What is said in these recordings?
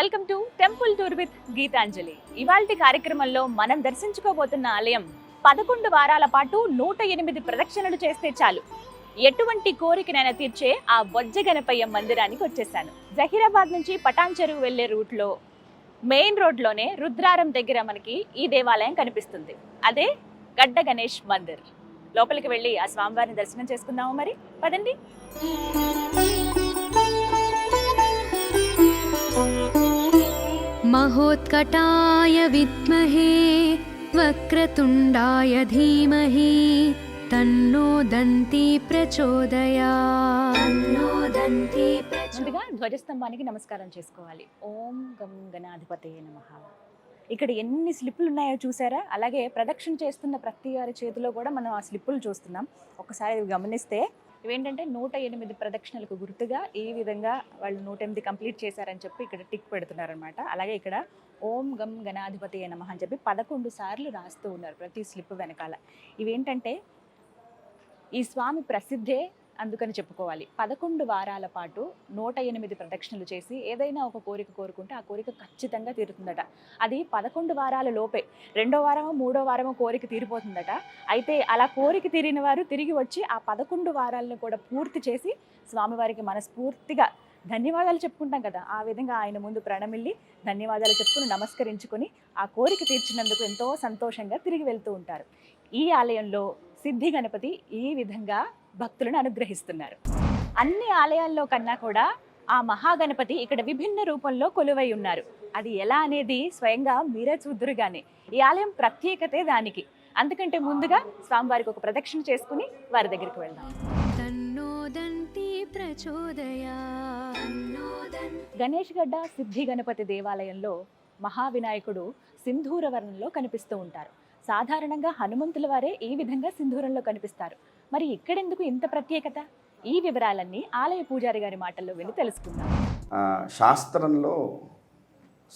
Welcome to temple tour with Geetanjali. ఇవాల్టి కార్యక్రమంలో మనం దర్శించుకోబోతున్న ఆలయం పదకొండు వారాల పాటు నూట ఎనిమిది ప్రదక్షిణలు చేస్తే చాలు. ఎటువంటి కోరికనైనా తీర్చే ఆ బొజ్జ గణపయ్య మందిరానికి వచ్చేసాను జహీరాబాద్ నుంచి పటాన్ చెరువు వెళ్ళే రూట్లో మెయిన్ రోడ్లోనే రుద్రారం దగ్గర మనకి ఈ దేవాలయం కనిపిస్తుంది. అదే గడ్డ గణేష్ మందిర్. లోపలికి వెళ్ళి ఆ స్వామివారిని దర్శనం చేసుకుందాము మరి. పదండి. महोत्कटाय विद्महे वक्रतुण्डाय धीमहि तन्नो दन्ती प्रचोदयात् तन्नो दन्ती ముందుగా ధ్వజస్తంభానికి నమస్కారం చేసుకోవాలి ఓం గం గణాధిపతే నమ ఇక్కడ ఎన్ని స్లిప్పులు ఉన్నాయో చూసారా అలాగే ప్రదక్షిణ చేస్తున్న ప్రతి వారి చేతిలో కూడా మనం ఆ స్లిప్పులు చూస్తున్నాం ఒకసారి ఇవి గమనిస్తే ఇవేంటంటే నూట ఎనిమిది ప్రదక్షిణలకు గుర్తుగా ఈ విధంగా వాళ్ళు నూట ఎనిమిది కంప్లీట్ చేశారని చెప్పి ఇక్కడ టిక్ పెడుతున్నారనమాట అలాగే ఇక్కడ ఓం గం గణాధిపతి నమ అని చెప్పి పదకొండు సార్లు రాస్తూ ఉన్నారు ప్రతి స్లిప్ వెనకాల. ఇవేంటంటే ఈ స్వామి ప్రసిద్ధే అందుకని చెప్పుకోవాలి. పదకొండు వారాల పాటు నూట ఎనిమిది ప్రదక్షిణలు చేసి ఏదైనా ఒక కోరిక కోరుకుంటే ఆ కోరిక ఖచ్చితంగా తీరుతుందట. అది పదకొండు వారాల లోపే. రెండో వారమో మూడో వారమో కోరిక తీరిపోతుందట. అయితే అలా కోరిక తీరిన వారు తిరిగి వచ్చి ఆ పదకొండు వారాలను కూడా పూర్తి చేసి స్వామివారికి మనస్ఫూర్తిగా ధన్యవాదాలు చెప్పుకుంటాం కదా. ఆ విధంగా ఆయన ముందు ప్రణమిల్లి ధన్యవాదాలు చెప్పుకుని నమస్కరించుకొని ఆ కోరిక తీర్చినందుకు ఎంతో సంతోషంగా తిరిగి వెళ్తూ ఉంటారు. ఈ ఆలయంలో సిద్ధి గణపతి ఈ విధంగా భక్తులను అనుగ్రహిస్తున్నారు. అన్ని ఆలయాల్లో కన్నా కూడా ఆ మహాగణపతి ఇక్కడ విభిన్న రూపంలో కొలువై ఉన్నారు. అది ఎలా అనేది స్వయంగా మీరే చూద్దురుగానే. ఈ ఆలయం ప్రత్యేకతే దానికి. అందుకంటే ముందుగా స్వామివారికి ఒక ప్రదక్షిణ చేసుకుని వారి దగ్గరికి వెళ్దాం. గణేష్ గడ్డ సిద్ధి గణపతి దేవాలయంలో మహావినాయకుడు సింధూర వర్ణంలో కనిపిస్తూ ఉంటారు. సాధారణంగా హనుమంతుల వారే ఈ విధంగా సింధూరంలో కనిపిస్తారు. మరి ఇక్కడెందుకు ఇంత ప్రత్యేకత? ఈ వివరాలన్నీ ఆలయ పూజారి గారి మాటల్లో విని తెలుసుకుందాం. శాస్త్రంలో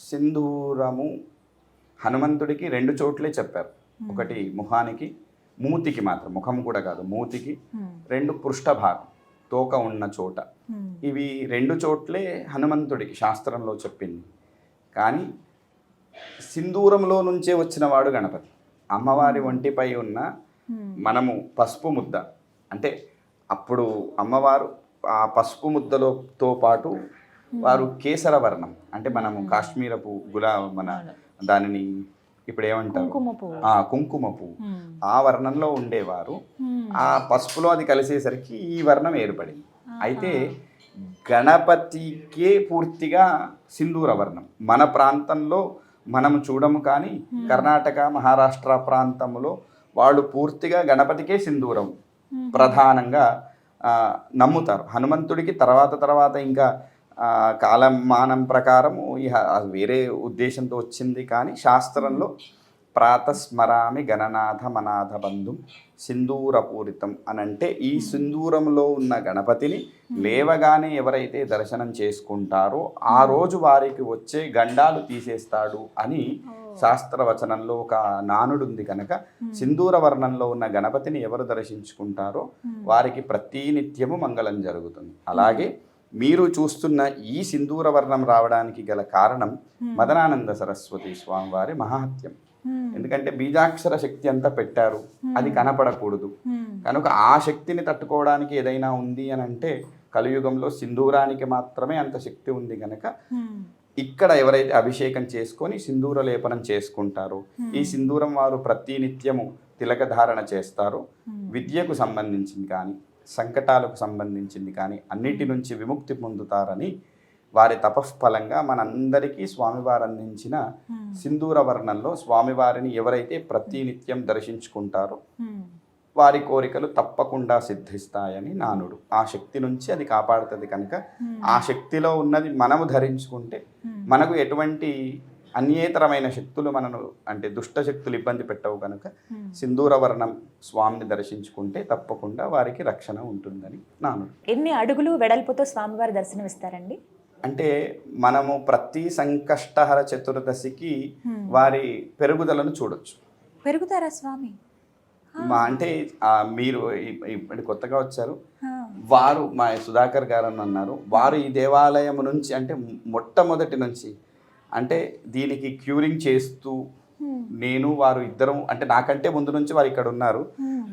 సింధూరము హనుమంతుడికి రెండు చోట్లే చెప్పారు. ఒకటి ముఖానికి మూతికి మాత్రం ముఖం కూడా కాదు మూతికి రెండు పృష్ఠ భాగం తోక ఉన్న చోట. ఇవి రెండు చోట్లే హనుమంతుడికి శాస్త్రంలో చెప్పింది. కానీ సింధూరంలో నుంచే వచ్చిన వాడు గణపతి. అమ్మవారి ఒంటిపై ఉన్న మనము పసుపు ముద్ద. అంటే అప్పుడు అమ్మవారు ఆ పసుపు ముద్దలతో పాటు వారు కేసర వర్ణం. అంటే మనము కాశ్మీరపు గులా మన దానిని ఇప్పుడు ఏమంటారు? కుంకుమ పువ్వు. ఆ కుంకుమ పువ్వు. ఆ వర్ణంలో ఉండేవారు. ఆ పసుపులో అది కలిసేసరికి ఈ వర్ణం ఏర్పడింది. అయితే గణపతికే పూర్తిగా సింధూర వర్ణం. మన ప్రాంతంలో మనం చూడము కానీ కర్ణాటక మహారాష్ట్ర ప్రాంతంలో వాళ్ళు పూర్తిగా గణపతికే సింధూరం ప్రధానంగా ఆ, నమ్ముతారు. హనుమంతుడికి తర్వాత తర్వాత ఇంకా కాలమానం ప్రకారము ఇహ వేరే ఉద్దేశంతో వచ్చింది కానీ శాస్త్రంలో ప్రాతస్మరామి గణనాథ మనాథ బంధుం సింధూరపూరితం అని అంటే ఈ సింధూరంలో ఉన్న గణపతిని లేవగానే ఎవరైతే దర్శనం చేసుకుంటారో ఆ రోజు వారికి వచ్చే గండాలు తీసేస్తాడు అని శాస్త్రవచనంలో ఒక నానుడు ఉంది కనుక సింధూర వర్ణంలో ఉన్న గణపతిని ఎవరు దర్శించుకుంటారో వారికి ప్రతినిత్యము మంగళం జరుగుతుంది. అలాగే మీరు చూస్తున్న ఈ సింధూర వర్ణం రావడానికి గల కారణం మదనానంద సరస్వతి స్వామివారి మహాత్యం ఎందుకంటే బీజాక్షర శక్తి అంతా పెట్టారు. అది కనపడకూడదు. కనుక ఆ శక్తిని తట్టుకోవడానికి ఏదైనా ఉంది అని అంటే కలియుగంలో సింధూరానికి మాత్రమే అంత శక్తి ఉంది కనుక ఇక్కడ ఎవరైతే అభిషేకం చేసుకొని సింధూర లేపనం చేసుకుంటారో ఈ సింధూరం వారు ప్రతినిత్యము తిలక ధారణ చేస్తారో. విద్యకు సంబంధించింది కానీ సంకటాలకు సంబంధించింది కానీ అన్నిటి నుంచి విముక్తి పొందుతారని వారి తపఃఫలంగా మనందరికీ స్వామివారు అందించిన సింధూర వర్ణంలో స్వామివారిని ఎవరైతే ప్రతినిత్యం దర్శించుకుంటారో వారి కోరికలు తప్పకుండా సిద్ధిస్తాయని నానుడు. ఆ శక్తి నుంచి అది కాపాడుతుంది కనుక ఆ శక్తిలో ఉన్నది మనము ధరించుకుంటే మనకు ఎటువంటి అన్యేతరమైన శక్తులు మనను అంటే దుష్ట శక్తులు ఇబ్బంది పెట్టవు కనుక సింధూర వర్ణం స్వామిని దర్శించుకుంటే తప్పకుండా వారికి రక్షణ ఉంటుందని నాను ఎన్ని అడుగులు వెడల్పుతో స్వామివారి దర్శనం ఇస్తారండి అంటే మనము ప్రతి సంకష్టహర చతుర్దశికి వారి పెరుగుదలను చూడొచ్చు పెరుగుతారా స్వామి మా అంటే మీరు ఇప్పుడు కొత్తగా వచ్చారు. వారు మా సుధాకర్ గారు అని అన్నారు వారు ఈ దేవాలయం నుంచి అంటే మొట్టమొదటి నుంచి అంటే దీనికి క్యూరింగ్ చేస్తూ. నేను వారు ఇద్దరం అంటే నాకంటే ముందు నుంచి వారు ఇక్కడ ఉన్నారు.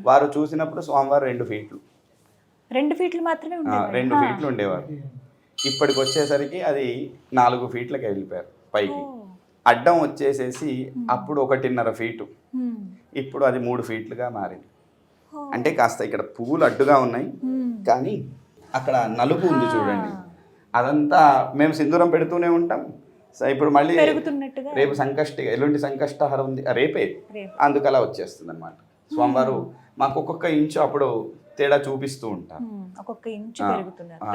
వారు చూసినప్పుడు స్వామివారు రెండు ఫీట్లు రెండు ఫీట్లు మాత్రమే. రెండు. ఫీట్లు ఉండేవారు ఇప్పటికి వచ్చేసరికి అది నాలుగు ఫీట్లకి వెళ్ళిపోయారు పైకి. అడ్డం వచ్చేసేసి అప్పుడు ఒకటిన్నర ఫీటు. ఇప్పుడు అది మూడు ఫీట్లుగా మారింది. అంటే కాస్త ఇక్కడ పువ్వులు అడ్డుగా ఉన్నాయి. కానీ అక్కడ నలుపు ఉంది చూడండి. అదంతా మేము సింధూరం పెడుతూనే ఉంటాం. సో ఇప్పుడు మళ్ళీ రేపు సంకష్టి ఎల్లుండి సంకష్టహారం ఉంది రేపే. రేపు. అందుకు అలా వచ్చేస్తుంది అనమాట స్వామివారు మాకు ఒక్కొక్క ఇంచు అప్పుడు తేడా చూపిస్తూ ఉంటారు ఆ,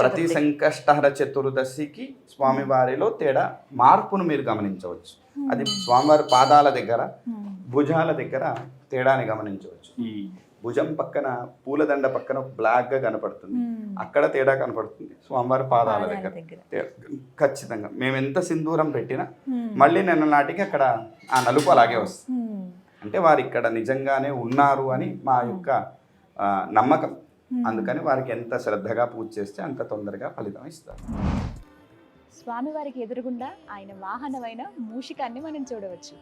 ప్రతి సంకష్టహర చతుర్దశికి స్వామివారిలో తేడా మార్పును మీరు గమనించవచ్చు. అది స్వామివారి పాదాల దగ్గర భుజాల దగ్గర తేడాని గమనించవచ్చు. ఈ భుజం పక్కన పూలదండ పక్కన బ్లాక్గా కనపడుతుంది అక్కడ తేడా కనపడుతుంది. స్వామివారి పాదాల పాదాల దగ్గర. ఖచ్చితంగా. మేము ఎంత సింధూరం పెట్టినా మళ్ళీ నిన్న నాటికి అక్కడ ఆ నలుపు అలాగే వస్తుంది. అంటే వారు ఇక్కడ నిజంగానే ఉన్నారు అని మా యొక్క నమ్మకం. అందుకని వారికి ఎంత శ్రద్ధగా పూజ చేస్తే అంత తొందరగా ఫలితం ఇస్తారు. స్వామివారికి ఎదురుగుండా ఆయన వాహనమైన మూషికాన్ని మనం చూడవచ్చు.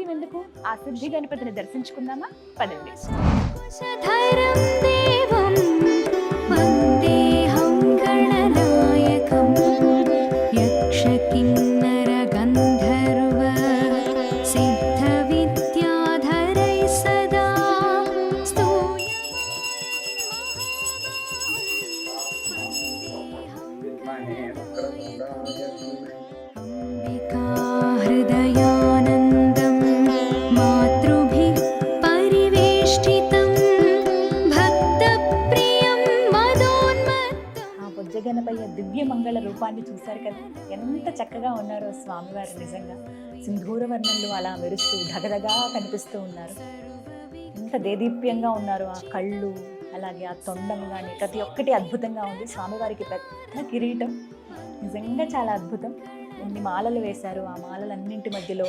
ఆలస్యం ఎందుకు ఆ సిద్ధి గణపతిని దర్శించుకుందామా? పదండి. రూపాన్ని చూశారు కదా. ఎంత చక్కగా ఉన్నారో స్వామివారు నిజంగా. సింధూరవర్ణంలో అలా మెరుస్తూ ధగధగా కనిపిస్తూ ఉన్నారు. ఎంత దేదీప్యంగా ఉన్నారు ఆ కళ్ళు అలాగే ఆ తొండం కానీ ప్రతి ఒక్కటి అద్భుతంగా ఉంది. స్వామివారికి పెద్ద కిరీటం. నిజంగా చాలా అద్భుతం. ఎన్ని మాలలు వేశారు ఆ మాలలన్నింటి మధ్యలో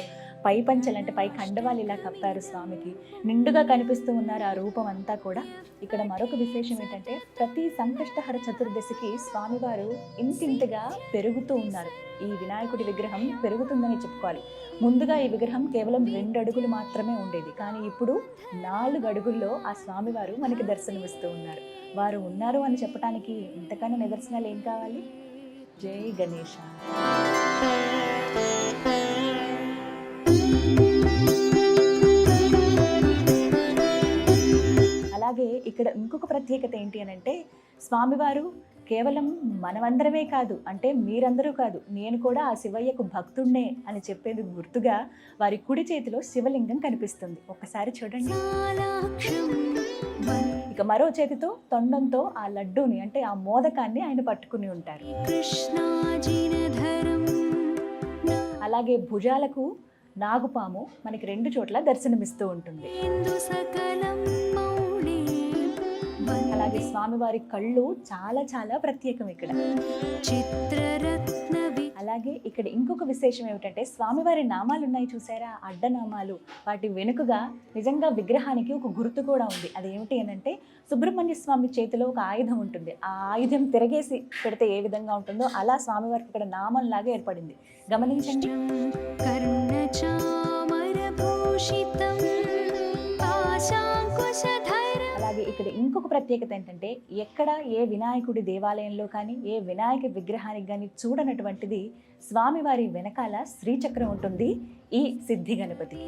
పై పంచలు అంటే పై కండవాలు ఇలా కప్పారు స్వామికి. నిండుగా కనిపిస్తూ ఉన్నారు ఆ రూపం అంతా కూడా. ఇక్కడ మరొక విశేషం ఏంటంటే ప్రతి సంకష్టహర చతుర్దశికి స్వామివారు ఇంతింతగా పెరుగుతూ ఉన్నారు. ఈ వినాయకుడి విగ్రహం పెరుగుతుందని చెప్పుకోవాలి. ముందుగా ఈ విగ్రహం కేవలం రెండు అడుగులు మాత్రమే ఉండేది. కానీ ఇప్పుడు నాలుగు అడుగుల్లో ఆ స్వామివారు మనకి దర్శనమిస్తూ ఉన్నారు. వారు ఉన్నారు అని చెప్పడానికి ఇంతకన్నా నిదర్శనాలు ఏం కావాలి? జై గణేష. అలాగే ఇక్కడ ఇంకొక ప్రత్యేకత ఏంటి అని అంటే స్వామివారు కేవలం మనమందరమే కాదు అంటే మీరందరూ కాదు నేను కూడా ఆ శివయ్యకు భక్తుణ్ణే అని చెప్పేది గుర్తుగా వారి కుడి చేతిలో శివలింగం కనిపిస్తుంది. ఒక్కసారి చూడండి. ఇక మరో చేతితో తొండంతో ఆ లడ్డూని అంటే ఆ మోదకాన్ని ఆయన పట్టుకుని ఉంటారు. అలాగే భుజాలకు నాగుపాము మనకి రెండు చోట్ల దర్శనమిస్తూ ఉంటుంది. అలాగే స్వామివారి కళ్ళు చాలా చాలా ప్రత్యేకం ఇక్కడ. అలాగే ఇక్కడ ఇంకొక విశేషం ఏమిటంటే స్వామివారి నామాలు ఉన్నాయి చూసారా? అడ్డనామాలు. వాటి వెనుకగా నిజంగా విగ్రహానికి ఒక గుర్తు కూడా ఉంది. అది ఏమిటి అని అంటే సుబ్రహ్మణ్య స్వామి చేతిలో ఒక ఆయుధం ఉంటుంది. ఆ ఆయుధం తిరగేసి పెడితే ఏ విధంగా ఉంటుందో అలా స్వామివారికి ఇక్కడ నామంలాగా ఏర్పడింది. గమనించండి. అలాగే ఇక్కడ ఇంకొక ప్రత్యేకత ఏంటంటే ఎక్కడ ఏ వినాయకుడి దేవాలయంలో కానీ ఏ వినాయక విగ్రహానికి కానీ చూడనటువంటిది స్వామివారి వెనకాల శ్రీచక్రం ఉంటుంది ఈ సిద్ధి గణపతి.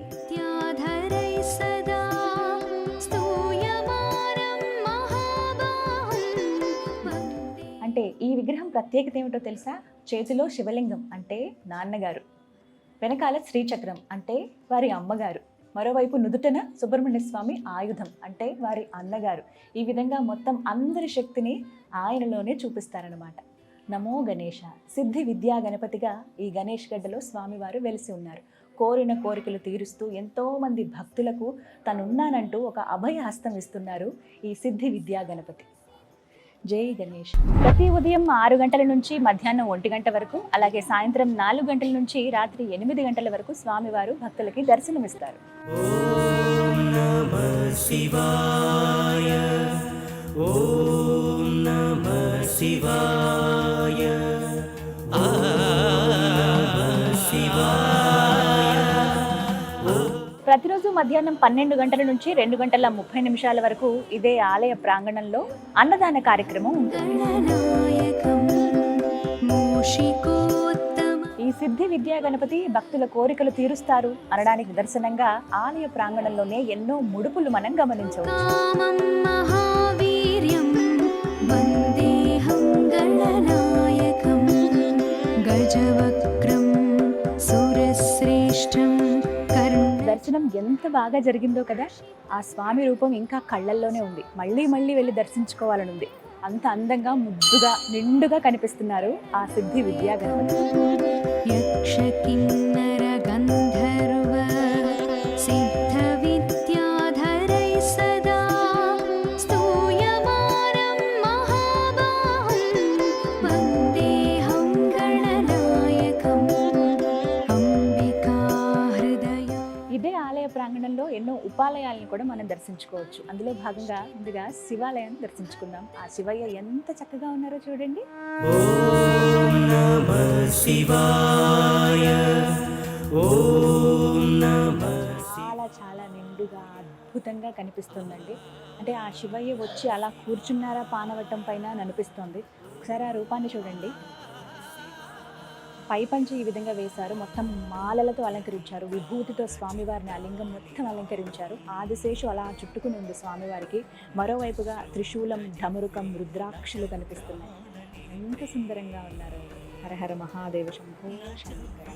అంటే ఈ విగ్రహం ప్రత్యేకత ఏమిటో తెలుసా? చేతిలో శివలింగం అంటే నాన్నగారు. వెనకాల శ్రీచక్రం అంటే వారి అమ్మగారు. మరోవైపు నుదుటన సుబ్రహ్మణ్య స్వామి ఆయుధం అంటే వారి అన్నగారు. ఈ విధంగా మొత్తం అందరి శక్తిని ఆయనలోనే చూపిస్తారనమాట నమో గణేష సిద్ధి విద్యా గణపతిగా ఈ గణేష్ గడ్డలో స్వామివారు వెలిసి ఉన్నారు. కోరిన కోరికలు తీరుస్తూ ఎంతోమంది భక్తులకు తనున్నానంటూ ఒక అభయ హస్తం ఇస్తున్నారు ఈ సిద్ధి విద్యా గణపతి. జై గణేష్. ప్రతి ఉదయం ఆరు గంటల నుంచి మధ్యాహ్నం ఒంటి గంట వరకు అలాగే సాయంత్రం నాలుగు గంటల నుంచి రాత్రి ఎనిమిది గంటల వరకు స్వామివారు భక్తులకి దర్శనమిస్తారు. ప్రతిరోజు మధ్యాహ్నం పన్నెండు గంటల నుంచి రెండు గంటల ముప్పై నిమిషాల వరకు ఇదే ఆలయ ప్రాంగణంలో అన్నదాన కార్యక్రమం ఈ సిద్ధి విద్యా గణపతి భక్తుల కోరికలు తీరుస్తారు అనడానికి నిదర్శనంగా ఆలయ ప్రాంగణంలోనే ఎన్నో ముడుపులు మనం గమనించవచ్చు. గజవక్రం సురశ్రేష్టం దర్శనం ఎంత బాగా జరిగిందో కదా. ఆ స్వామి రూపం ఇంకా కళ్ళల్లోనే ఉంది. మళ్ళీ మళ్ళీ వెళ్ళి దర్శించుకోవాలని ఉంది. అంత అందంగా ముద్దుగా నిండుగా కనిపిస్తున్నారు ఆ సిద్ధి విద్యాగణపతి. ఉపాలయాలను కూడా మనం దర్శించుకోవచ్చు. అందులో భాగంగా ముందుగా శివాలయాన్ని దర్శించుకుందాం. ఆ శివయ్య ఎంత చక్కగా ఉన్నారో చూడండి. చాలా చాలా నిండుగా అద్భుతంగా కనిపిస్తుందండి. అంటే ఆ శివయ్య వచ్చి అలా కూర్చున్నారా పానవట్టం పైన అని అనిపిస్తుంది. ఒకసారి ఆ రూపాన్ని చూడండి. పైపంచి ఈ విధంగా వేశారు. మొత్తం మాలలతో అలంకరించారు. విభూతితో స్వామివారిని ఆ లింగం మొత్తం అలంకరించారు. ఆదిశేషు అలా చుట్టుకుని ఉంది స్వామివారికి. మరోవైపుగా త్రిశూలం ఢమరుకం రుద్రాక్షలు కనిపిస్తున్నాయి. ఎంత సుందరంగా ఉన్నారు. హరహర మహాదేవ శంభో శంకర.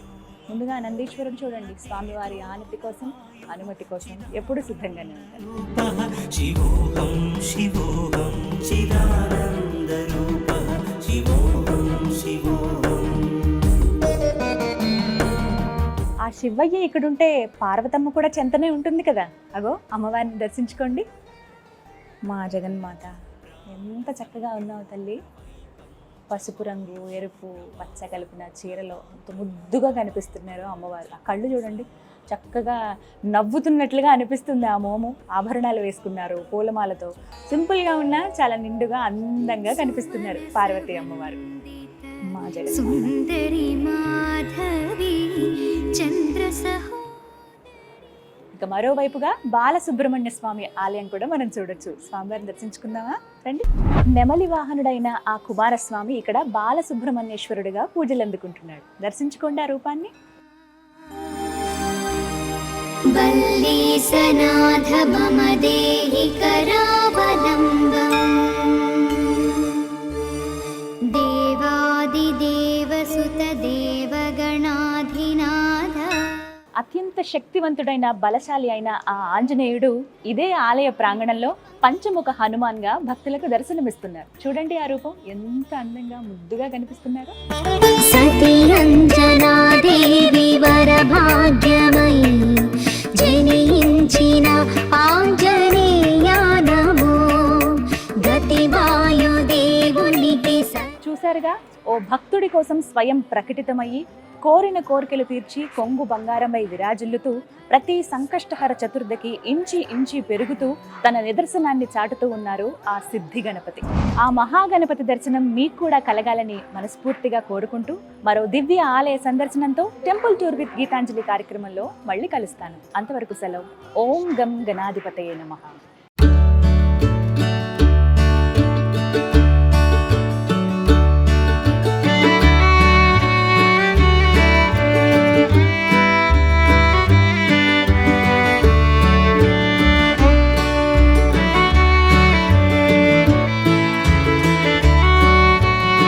ముందుగా నందీశ్వరుడు చూడండి. స్వామివారి ఆనతి కోసం అనుమతి కోసం ఎప్పుడు సిద్ధంగానే ఉంటారు. శివయ్య ఇక్కడుంటే పార్వతమ్మ కూడా చెంతనే ఉంటుంది కదా. అగో అమ్మవారిని దర్శించుకోండి. మా జగన్మాత ఎంత చక్కగా ఉన్నావు తల్లి. పసుపు రంగు ఎరుపు పచ్చ కలిపిన చీరలో అంత ముద్దుగా కనిపిస్తున్నారు అమ్మవారు. ఆ కళ్ళు చూడండి చక్కగా నవ్వుతున్నట్లుగా అనిపిస్తుంది ఆ మోము. ఆభరణాలు వేసుకున్నారు పూలమాలతో. సింపుల్గా ఉన్నా చాలా నిండుగా అందంగా కనిపిస్తున్నారు పార్వతి అమ్మవారు. మా జగన్మాత सुन्दरी माधवी चन्द्रसहो ఇక మరోవైపుగా బాలసుబ్రహ్మణ్య స్వామి ఆలయం కూడా మనం చూడొచ్చు స్వామివారిని దర్శించుకుందామా రండి నెమలి వాహనుడైన ఆ కుమారస్వామి ఇక్కడ బాలసుబ్రహ్మణ్యేశ్వరుడిగా పూజలు అందుకుంటున్నాడు దర్శించుకోండి ఆ రూపాన్ని वल्लीसनाथ मम देहि करावलम्बम् అత్యంత శక్తివంతుడైన బలశాలి అయిన ఆ ఆంజనేయుడు ఇదే ఆలయ ప్రాంగణంలో పంచముఖ హనుమాన్గా భక్తులకు దర్శనమిస్తున్నారు. చూడండి ఆ రూపం. ఎంత అందంగా ముద్దుగా కనిపిస్తున్నారు. చూసారుగా ఓ భక్తుడి కోసం స్వయం ప్రకటితమయ్యి కోరిన కోరికలు తీర్చి కొంగు బంగారమై విరాజిల్లుతూ ప్రతి సంకష్టహర చతుర్థకి ఇంచి ఇంచి పెరుగుతూ తన నిదర్శనాన్ని చాటుతూ ఉన్నారు ఆ సిద్ధి గణపతి. ఆ మహాగణపతి దర్శనం మీకు కూడా కలగాలని మనస్ఫూర్తిగా కోరుకుంటూ మరో దివ్య ఆలయ సందర్శనంతో టెంపుల్ టూర్ విత్ గీతాంజలి కార్యక్రమంలో మళ్ళీ కలుస్తాను. అంతవరకు సెలవు. ఓం గం గణాధిపతయే నమః.